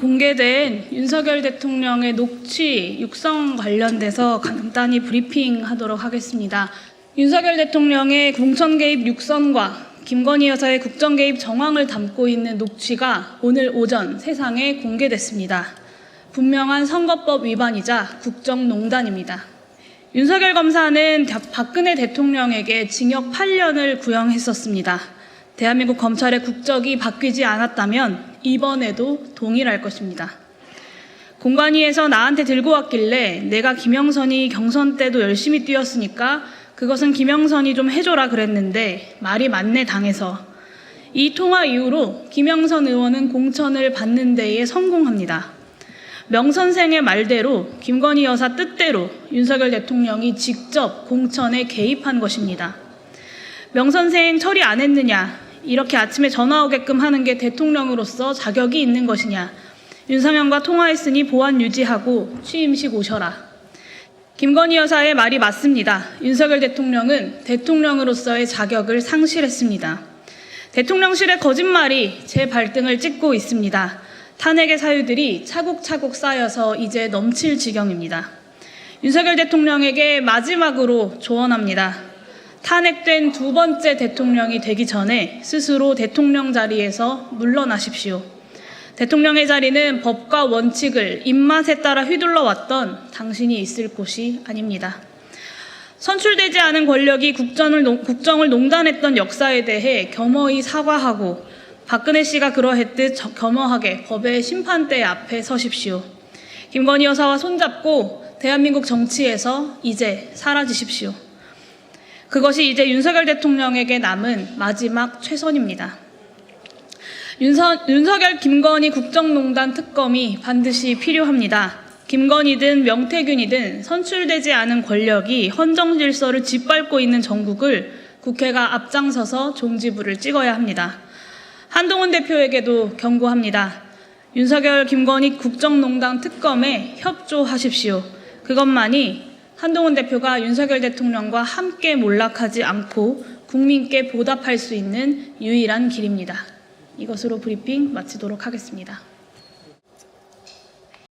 공개된 윤석열 대통령의 녹취 육성 관련돼서 간단히 브리핑하도록 하겠습니다. 윤석열 대통령의 공천 개입 육성과 김건희 여사의 국정 개입 정황을 담고 있는 녹취가 오늘 오전 세상에 공개됐습니다. 분명한 선거법 위반이자 국정농단입니다. 윤석열 검사는 박근혜 대통령에게 징역 8년을 구형했었습니다. 대한민국 검찰의 국적이 바뀌지 않았다면 이번에도 동일할 것입니다. 공관위에서 나한테 들고 왔길래 내가 김영선이 경선 때도 열심히 뛰었으니까 그것은 김영선이 좀 해줘라 그랬는데 말이 맞네 당해서 이 통화 이후로 김영선 의원은 공천을 받는 데에 성공합니다. 명 선생의 말대로 김건희 여사 뜻대로 윤석열 대통령이 직접 공천에 개입한 것입니다. 명 선생 처리 안 했느냐? 이렇게 아침에 전화 오게끔 하는 게 대통령으로서 자격이 있는 것이냐? 윤상현과 통화했으니 보안 유지하고 취임식 오셔라. 김건희 여사의 말이 맞습니다. 윤석열 대통령은 대통령으로서의 자격을 상실했습니다. 대통령실의 거짓말이 제 발등을 찍고 있습니다. 탄핵의 사유들이 차곡차곡 쌓여서 이제 넘칠 지경입니다. 윤석열 대통령에게 마지막으로 조언합니다. 탄핵된 두 번째 대통령이 되기 전에 스스로 대통령 자리에서 물러나십시오. 대통령의 자리는 법과 원칙을 입맛에 따라 휘둘러 왔던 당신이 있을 곳이 아닙니다. 선출되지 않은 권력이 국정을, 국정을 농단했던 역사에 대해 겸허히 사과하고 박근혜 씨가 그러했듯 겸허하게 법의 심판대 앞에 서십시오. 김건희 여사와 손잡고 대한민국 정치에서 이제 사라지십시오. 그것이 이제 윤석열 대통령에게 남은 마지막 최선입니다. 윤서, 윤석열 김건희 국정농단 특검이 반드시 필요합니다. 김건희든 명태균이든 선출되지 않은 권력이 헌정 질서를 짓밟고 있는 정국을 국회가 앞장서서 종지부를 찍어야 합니다. 한동훈 대표에게도 경고합니다. 윤석열 김건희 국정농단 특검에 협조하십시오. 그것만이 한동훈 대표가 윤석열 대통령과 함께 몰락하지 않고 국민께 보답할 수 있는 유일한 길입니다. 이것으로 브리핑 마치도록 하겠습니다.